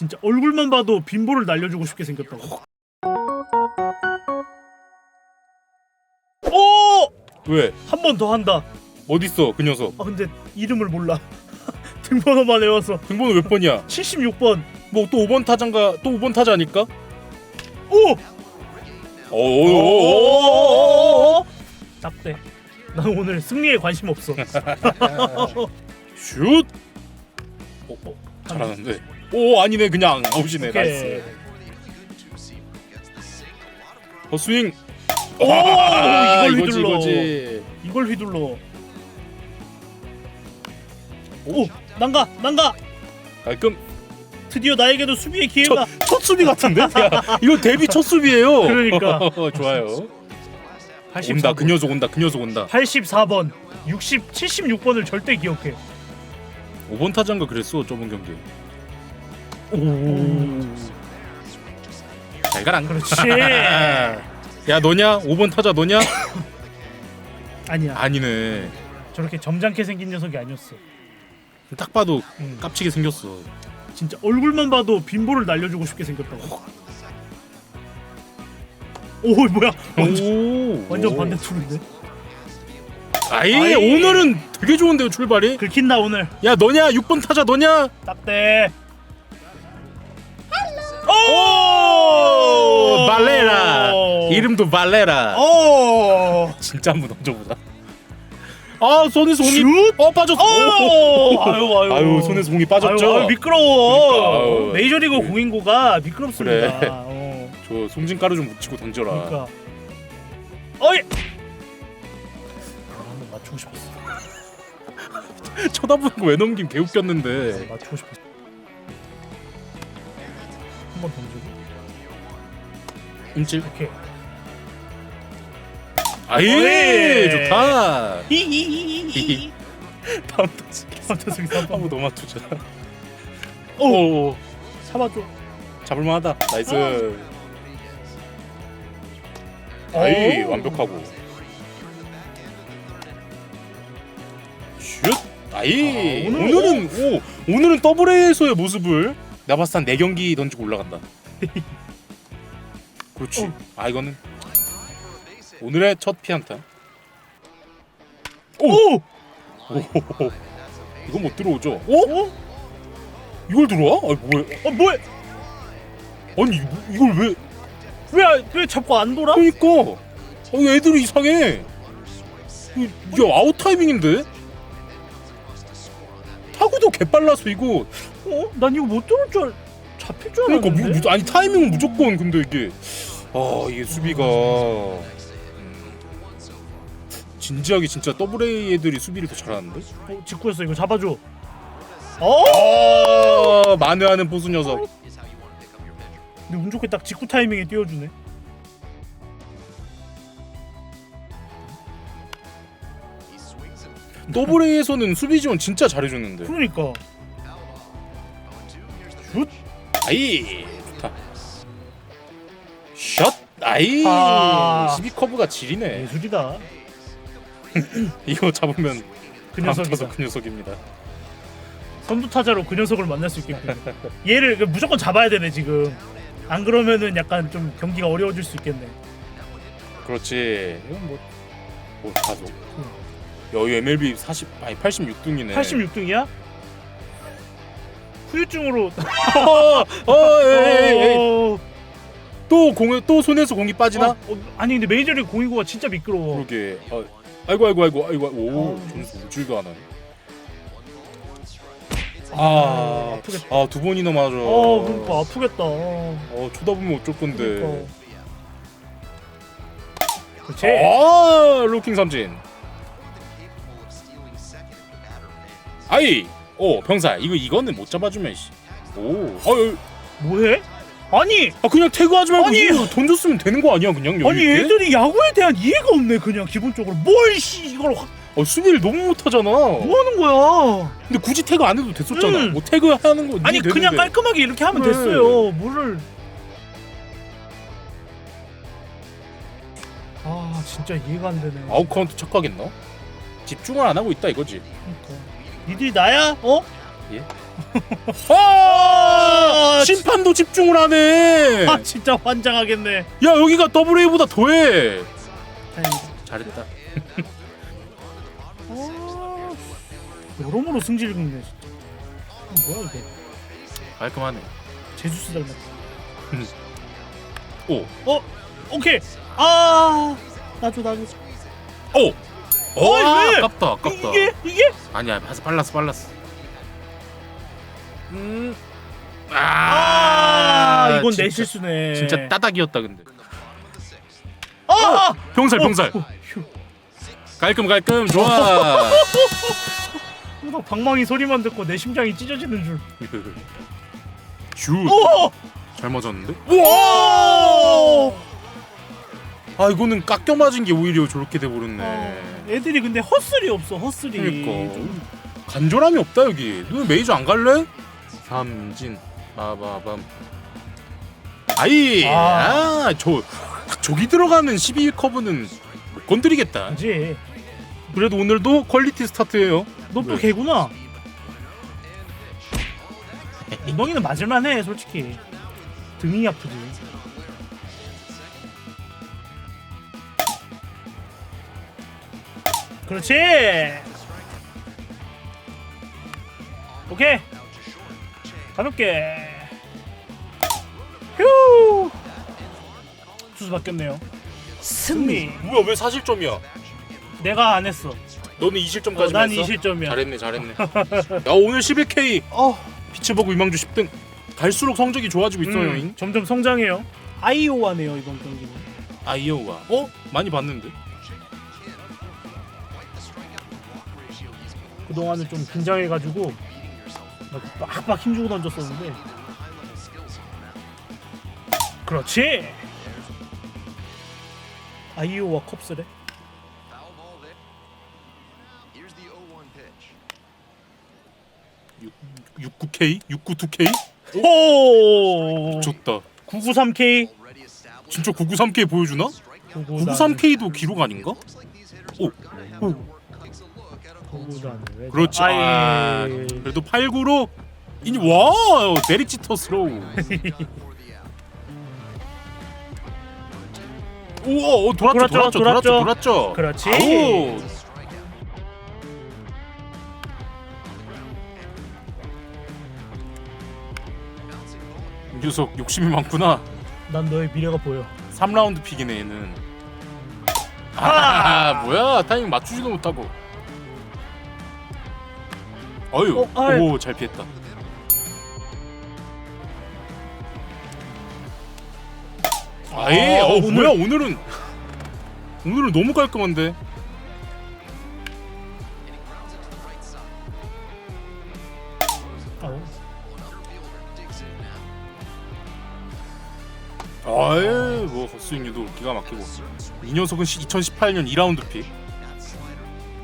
진짜 얼굴만 봐도 빈볼을 날려주고 싶게 생겼다고. 오! 왜? 한 번 더 한다. 어딨어 그 녀석 아 근데 이름을 몰라. 등번호만 외워서 등번호 몇 번이야? 76번. 뭐 또 5번 타자인가? 또 5번 타자 아닐까? 오! 오오오오오오 딱대. 난 오늘 승리에 관심 없어. 슛! 어, 어, 잘하는데 오 아니네 그냥 아웃이네 오케이. 나이스 헛스윙 오! 아, 이걸 이거지 휘둘러. 이거지 이걸 휘둘러. 오! 난가! 난가! 깔끔 드디어 나에게도 수비의 기회가 첫, 첫 수비 같은데? 야, 이거 데뷔 첫 수비예요 그러니까. 좋아요 84번. 온다 그 녀석 온다 그 녀석 온다 84번, 60, 76번을 절대 기억해. 5번 타자인가 그랬어 좁은 경기 잘 가라 그렇지. 야 너냐? 5번 타자 너냐? 아니야. 아니네 저렇게 점잖게 생긴 녀석이 아니었어. 딱 봐도 음. 깝치게 생겼어 진짜 얼굴만 봐도 빈볼을 날려주고 싶게 생겼다고. 오 뭐야? 완전, 오 완전 오. 반대 투인데. 아이, 아이. 오늘은 되게 좋은데요 출발이 긁힌다 오늘. 야 너냐 6번 타자 너냐 딱대. 발레라 오! 이름도 발레라 오. 진짜 한번 던져보자 아 손에서 공이 슛! 어 빠졌어 오! 아유 아유. 아유 손에서 공이 빠졌죠 아유, 아유, 미끄러워. 그러니까, 아유. 메이저리그 공인구가 미끄럽습니다. 그래. 어, 저 송진가루 좀 묻히고 던져라 그러니까. 어이. 아, 한번 맞추고 싶었어. 쳐다보는 거 왜 넘김 개 웃겼는데 맞추고 싶었어. 한번 던지 고. 움찔 오케이. 아이 어이. 좋다 히히히히히. 다음 삼타승 한번 3번. 더 맞추자 오. 오 잡아줘. 잡을만하다 나이스 아이 오. 완벽하고 슛 아이 아, 오늘- 오늘은 오 오늘은 더블 A에서의 모습을 나 봤을 때한 4경기 던지고 올라간다 그렇지 어. 아 이거는 오늘의 첫 피안타 오. 오 이건 못 들어오죠 어? 어? 이걸 들어와? 아 뭐야 어 뭐야? 아니 이- 이걸 왜 왜 왜 자꾸 안 돌아? 그러니까 어, 애들이 이상해 이- 이게 아웃 타이밍인데 타구도 개빨라서 이거 어? 난 이거 못 들을 줄 알... 잡힐 줄 그러니까 알았는데. 무, 무, 아니 타이밍은 무조건 근데 이게 아 이게 수비가 음, 진지하게 진짜 더블 A 애들이 수비를 더 잘하는데 어, 직구했어 이거 잡아줘. 어? 아 만회하는 보수 녀석 근데 운 좋게 딱 직구 타이밍에 띄워주네. 더블 A에서는 수비 지원 진짜 잘해줬는데 그러니까. 슛. 아이 좋다 샷 아이 아. 12 커브가 지리네 예술이다. 이거 잡으면 그 녀석이다. 그 녀석입니다 선두 타자로 그 녀석을 만날 수 있겠군. 얘를 그 무조건 잡아야 되네 지금. 안 그러면은 약간 좀 경기가 어려워질 수 있겠네. 그렇지 이건 뭐, 뭐 가족 여유 MLB 40 아니 86등이네 86등이야? 후유증으로 어, 어, 에이, 에이, 에이. 어, 또 공에 또 손에서 공이 빠지나? 어, 어, 아니 근데 메이저리그 공이구가 진짜 미끄러워. 그러게. 어, 아이고 아이고 아이고 아이고 오 아. 점수 우질도 안 하네. 아, 아, 아프겠다. 아두 번이나 맞아. 어, 그러니까 아프겠다. 어, 어 쳐다보면 어쩔 건데. 그러니까. 그렇지. 아 로킹 삼진. 아이, 오 병사 이거 이거는 못 잡아주면 씨. 오, 아, 뭐해? 아니, 아 그냥 태그하지 말고 아니. 이거 던졌으면 되는 거 아니야 그냥 여유 아니 있게? 애들이 야구에 대한 이해가 없네 그냥 기본적으로 뭘 씨 이걸 확 어, 수비를 너무 못하잖아. 뭐 하는 거야? 근데 굳이 태그 안 해도 됐었잖아. 음. 뭐 태그 하는 거 아니 이해되는데. 그냥 깔끔하게 이렇게 하면 그래. 됐어요. 뭐를? 아 진짜 이해가 안 되네. 아웃 카운트 착각했나? 집중을 안 하고 있다 이거지. 그러니까. 니들이 나야? 어? 아! 아, 심판 시간도 집중을 하네. 아 진짜 환장하겠네. 야 여기가 더블 A보다 더해. 잘했다. 어... 여러모로 승질 긁네 진짜. 이거 뭐야 이게? 깔끔하네. 제주스 닮았다. 오, 어 오케이. 아 나줘. 오, 오, 어이, 아, 왜? 아깝다, 아깝다. 이게 이게? 아니야, 빨랐어, 빨랐어, 빨랐어. 음, 아, 이건 진짜, 내 실수네. 진짜 따닥이었다 근데. 아! 병살, 병살. 어, 휴. 깔끔, 깔끔, 좋아. 나 방망이 소리만 듣고 내 심장이 찢어지는 줄. 슛, 오! 잘 맞았는데? 오! 아 이거는 깎여 맞은 게 오히려 저렇게 돼 버렸네. 어, 애들이 근데 헛슬이 없어 헛슬이. 그러니까. 좀 간절함이 없다 여기. 너 메이저 안 갈래? 삼진 마바밤. 아이, 아. 아저 저기 들어가는 12 커브는 못 건드리겠다. 이제 그래도 오늘도 퀄리티 스타트예요. 너또 네. 개구나. 엉덩이는 맞을만해 솔직히. 등이 아프지. 그렇지. 오케이. 가볍게. 휴. 투수 바뀌었네요. 승리. 뭐야 왜 4실점이야? 내가 안 했어. 너는 2실점까지 어, 난 했어? 2실점이야. 잘했네 잘했네. 야 오늘 11K 어. 피츠버그 유망주 10등. 갈수록 성적이 좋아지고 있어요. 음, 잉 점점 성장해요. 아이오와네요 이번 경기는. 아이오와. 어? 많이 봤는데. 그 동안은 좀 긴장해가지고 막 빡빡 힘주고 던졌었는데. 그렇지. 아이오와 컵스래. 69K? 692K? 오. 좋다. 993K. 진짜 993K 보여주나? 993K도 기록 아닌가? 오, 그렇지. 아, 아이. 그래도 89로 이니 와 데릭지터 스로우. 오, 오 돌았죠, 돌았죠, 돌았죠, 돌았죠, 돌았죠. 돌았죠. 그렇지. 아우. 이 녀석 욕심이 많구나. 난 너의 미래가 보여. 3라운드 픽이네 얘는. 아, 뭐야 타이밍 맞추지도 못하고. 어유, 어, 아이. 오 잘 피했다. 아예, 아, 어 오늘- 뭐야 오늘은 오늘은 너무 깔끔한데. 아예, 뭐 헛스윙유도 기가 막히고. 이 녀석은 2018년 2라운드 픽.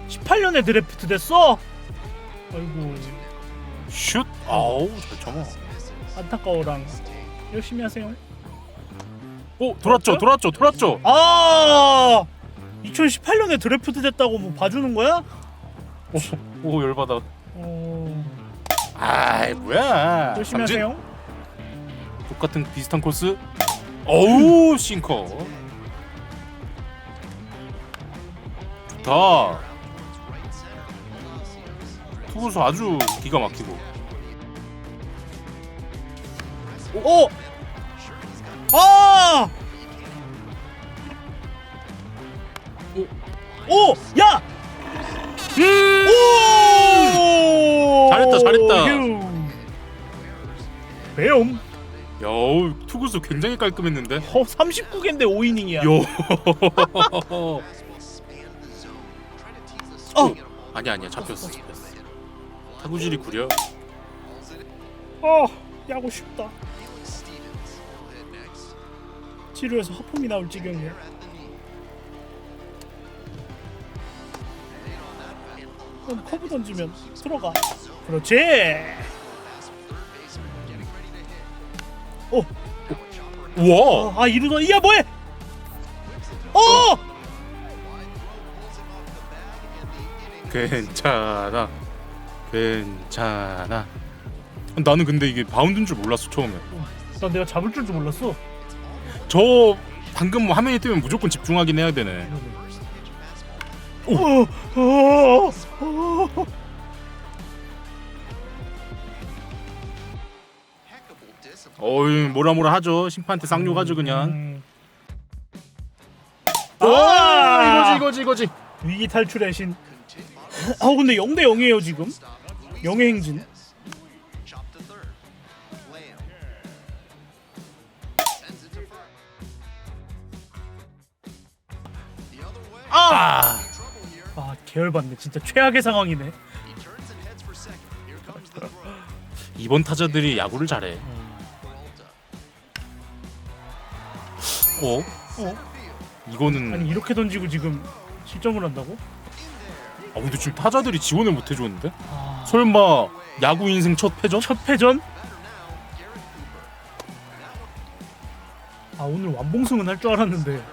18년에 드래프트 됐어. 아이고 슛, 아우 잘 참아. 안타까워랑 열심히 하세요. 오 돌았죠, 돌았죠, 돌았죠. 아 2018년에 드래프트 됐다고 뭐 봐주는 거야? 오, 오 열받아. 어 아이 뭐야 열심히 삼진? 하세요. 똑같은 비슷한 코스 어우 싱커 좋다 투구수 아주 기가 막히고 오! 아! 오! 야! 음! 오! 잘했다, 잘했다. 휴. 배움. 여우 투구수 굉장히 깔끔했는데 어, 39개인데 5이닝이야. 요 어. 아니야 아니야 잡혔어 잡혔어 타구질이 구려 어, 야구 쉽다. 치료해서 하품이 나올 지경이야. 그럼 커브 던지면 들어가. 그렇지. 오, 우와 아 이루다 이야 뭐해? 어! 괜찮아 괜찮아 나는 근데 이게 바운드인 줄 몰랐어 처음에 난 내가 잡을 줄도 몰랐어. 저 방금 뭐 화면이 뜨면 무조건 집중하긴 해야 되네. 오. 어, 어, 어. 어이 뭐라 뭐라 하죠. 심판한테 쌍욕 하죠 그냥. 음. 와 이거지 이거지 이거지. 위기 탈출의 신. 아 근데 0대 0이에요 지금. 영의 행진. 아 아 계열받네. 진짜 최악의 상황이네. 이번 타자들이 야구를 잘해. 어? 어? 이거는 아니 이렇게 던지고 지금 실점을 한다고? 아 근데 지금 타자들이 지원을 못 해줬는데? 아, 설마 야구 인생 첫 패전? 첫 패전? 아 오늘 완봉승은 할 줄 알았는데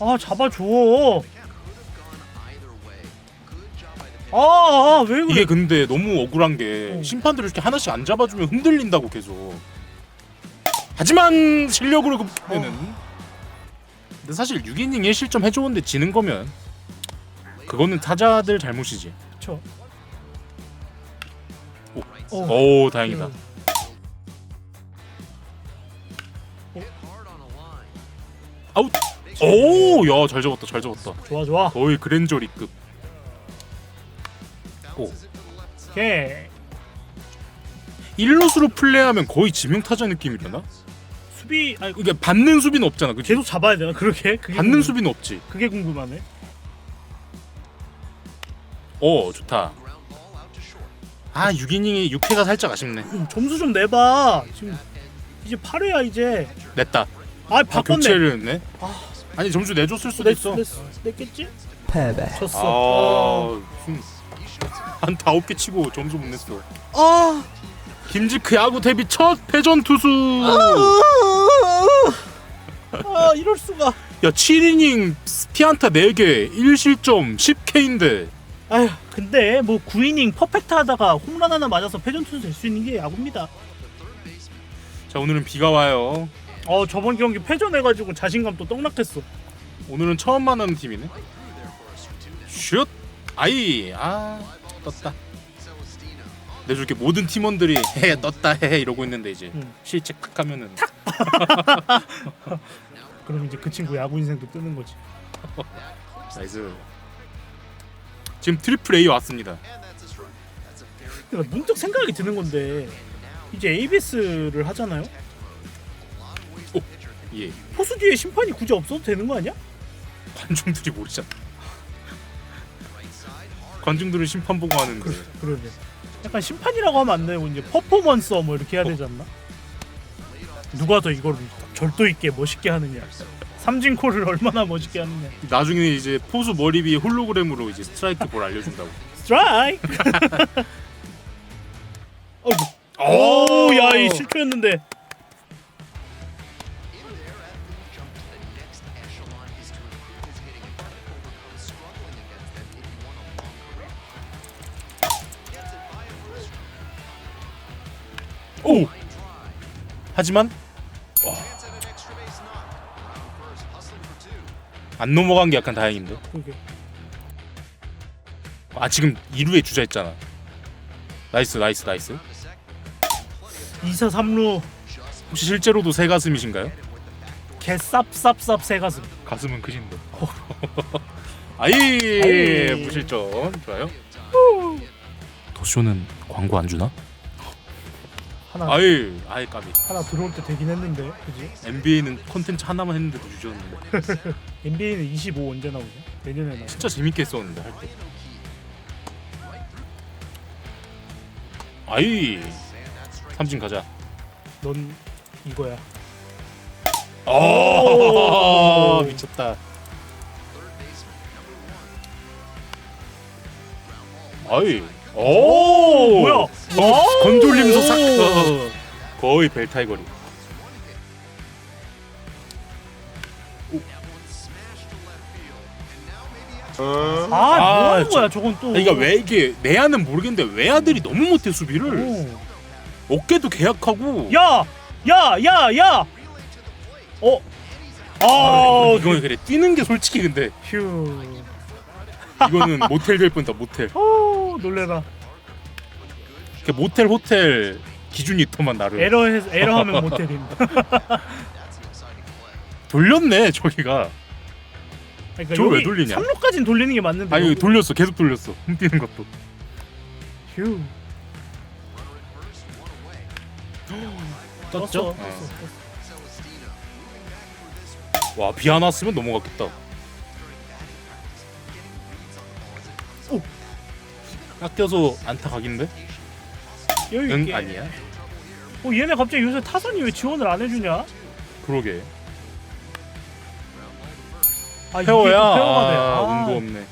아 잡아줘 아왜 그래 이게 근데 너무 억울한 게 어. 심판들을 이렇게 하나씩 안 잡아주면 흔들린다고 계속. 하지만 실력으로 급되는. 어. 근데 사실 6이닝 1실점 해줬는데 지는 거면 그거는 타자들 잘못이지. 그쵸 오. 어. 오 다행이다. 음. 아웃. 오, 야, 잘 잡았다, 잘 잡았다. 좋아 좋아 거의 그랜저리급. 오, 오케이 1루수로 플레이하면 거의 지명 타자 느낌이려나? 수비 아니 이게 받는 수비는 없잖아, 그치? 계속 잡아야 되나 그렇게 그게 받는 궁금- 수비는 없지. 그게 궁금하네 어, 좋다. 아, 6이닝이 6회가 살짝 아쉽네. 음, 점수 좀 내봐 지금 이제 8회야 이제 냈다. 아 아, 바꿨네 교체를 했네. 아. 아니 점수 내줬을 수도 냈, 있어. 냈, 냈겠지? 패배. 졌어 아, 무슨 한다 아홉 개 치고 점수 못 냈어. 아, 김지크 야구 데뷔 첫 패전 투수. 아 이럴 수가. 야 7이닝 피안타 4개 1실점 10K인데. 아휴 근데 뭐 9이닝 퍼펙트 하다가 홈런 하나 맞아서 패전 투수 될 수 있는 게 야구입니다. 자 오늘은 비가 와요. 어 저번 경기 패전해가지고 자신감 또 떡락했어. 오늘은 처음 만나는 팀이네. 슛! 아이 아 떴다. 내 줄게. 모든 팀원들이 헤 떴다 헤 이러고 있는데 이제 응. 실책 탁 하면은 그럼 이제 그 친구 야구 인생도 뜨는 거지. 나이스. 지금 트리플 A 왔습니다. 문득 생각이 드는 건데 이제 ABS를 하잖아요? 예. 포수 뒤에 심판이 굳이 없어도 되는 거 아니야? 관중들이 모르잖아. 관중들은 심판 보고 하는데. 그, 그러네 약간 심판이라고 하면 안 되고 이제 퍼포먼서 뭐 이렇게 해야 되지 않나? 누가 더 이걸 절도 있게 멋있게 하느냐? 삼진콜을 얼마나 멋있게 하느냐? 나중에 이제 포수 머리 위에 홀로그램으로 이제 스트라이크 볼 알려준다고. 스트라이크! 어이구. 오야이 실수였는데 하지만 안 넘어간 게 약간 다행인데. 그게. 아 지금 2루에 주자했잖아. 나이스 나이스 나이스. 2사 3루. 혹시 실제로도 새 가슴이신가요? 개 쌉쌉쌉 새 가슴. 가슴은 크신데. 아이 아이. 무실점. 좋아요. 더쇼는 광고 안 주나? 하나 아이 아이 까비. 하나 들어올 때 되긴 했는데 그지? NBA는 콘텐츠 하나만 했는데도 주셨는데. NBA는 25 언제 나오냐? 내년에 나오 진짜 재밌게 했었는데 할 때. 아이 삼진 가자. 넌 이거야. 아 미쳤다. 아이 오 뭐야? 건- 오! 건졸림 소삭 어, 거의 벨타이거리 아, 뭐 아, 하는 저- 거야 저건 또 그러니까 왜 이게 내야는 모르겠는데 외야들이 너무 못해 수비를 오. 어깨도 계약하고 야! 야! 야! 야! 어? 아, 아, 이건 그래 뛰는 게 솔직히 근데 휴. 이거는 모텔 될 뻔다 모텔 오, 놀래라. 그 모텔 호텔 기준이 있더만 나를 에러 해 에러하면 모텔임. 돌렸네 저기가 그러니까 저걸 왜 여기 돌리냐? 3루까지는 돌리는 게 맞는데. 아니 여기- 돌렸어 계속 돌렸어 홈뛰는 것도 휴. 떴죠? 어. 떴어, 떴어. 와 비 안 왔으면 넘어갔겠다 깎여서 안타 각인데? 여유 응 있게. 아니야 어, 얘네 갑자기 요새 타선이 왜 지원을 안 해주냐? 그러게 아, 페어야 또 페어가 돼. 아, 아, 운도 없네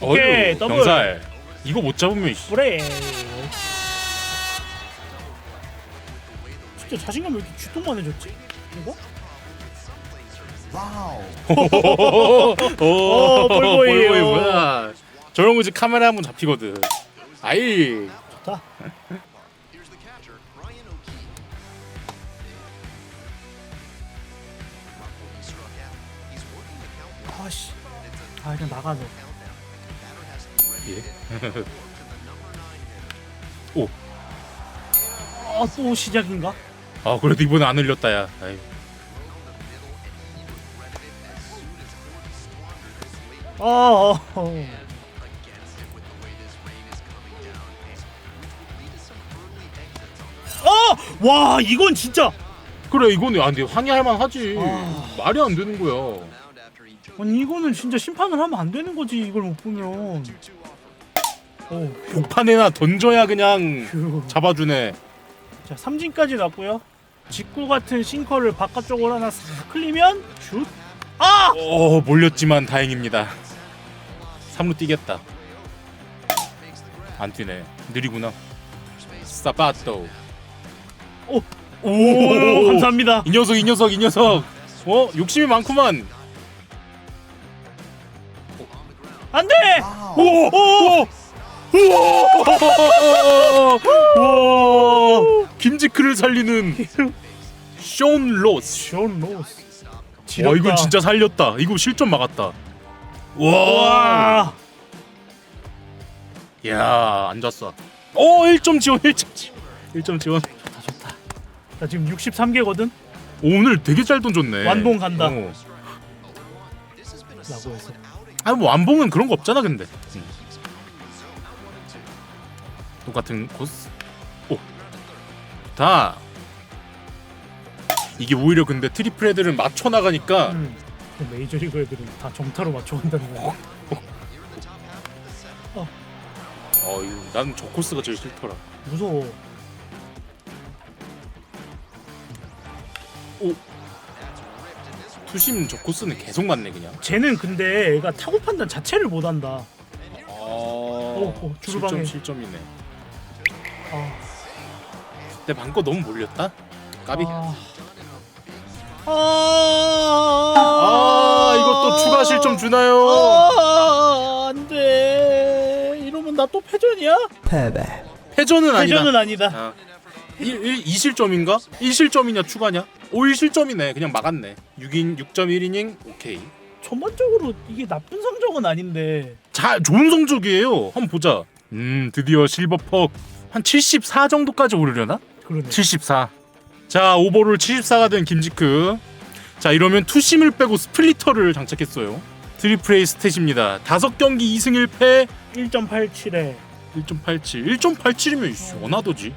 오케이, 어휴, 더블. 병살 이거 못 잡으면 씨. 그래. 진짜 자신감 왜 이렇게 주통만 해줬지? 이거? 오, 볼보이예요. 볼보이 뭐야? 저런 거지 카메라 한번 잡히거든. 아이, 좋다. 아씨. 아 그냥 나가자. 예. 오, 아또 시작인가? 아 그래도 이번에 안 흘렸다 야. 아이. 아. 어, 어. 아! 와 이건 진짜 그래 이거는 안 돼. 항의할 만하지. 아. 말이 안 되는 거야. 아니 이거는 진짜 심판을 하면 안 되는 거지 이걸 못 보면 오 복판에나 던져야 그냥 휴. 잡아주네. 자 삼진까지 났고요 직구 같은 싱커를 바깥쪽으로 하나 싹 흘리면 슛 아! 오 몰렸지만 다행입니다. 3루 뛰겠다. 안 뛰네. 느리구나. 사바토. 오, 오 감사합니다 이 녀석 이 녀석 이 녀석. 어 욕심이 많구만. 안 돼 오! 오! 우와! 김지크를 살리는 쇼온 로스. 션 로스 와 이건 진짜 살렸다. 이거 실점 막았다. 와. 와 야, 안 잤어. 어, 1점 지원, 1점 지원. 1점 지원. 좋다 좋다 나 지금 63개거든 오늘 되게 잘 던졌네. 완봉 간다. 어. 라고 해서 아니 뭐 완봉은 그런 거 없잖아, 근데. 응. 똑같은 코스. 오. 다. 이게 오히려 근데 트리플 애들은 맞춰 나가니까 음, 그 메이저리그 애들은 다 정타로 맞춰간다는 거야 어, 이거 나는 저 코스가 제일 싫더라. 무서워 투심 저 코스는 계속 맞네 그냥. 쟤는 근데 애가 타구 판단 자체를 못 한다 아. 어, 주루방에. 실점 실점이네. 아, 내 방거 너무 몰렸다. 까비. 아, 아, 아, 이것도 추가 실점 주나요? 아, 안 돼 이러면 나 또 패전이야? 패전은 아니다. 패전은 아니다 아, 1, 1, 2실점인가? 1실점이냐 추가냐? 오 1실점이네. 그냥 막았네. 6인 6.1이닝 오케이. 전반적으로 이게 나쁜 성적은 아닌데 자, 좋은 성적이에요. 한번 보자. 음, 드디어 실버퍽 한 74 정도까지 오르려나? 그러네 74. 자, 오버롤 74가 된 김지크. 자, 이러면 투심을 빼고 스플리터를 장착했어요. 트리플레이 스탯입니다. 다섯 경기 2승 1패 1.87에 1.87. 1.87이면 원하더지.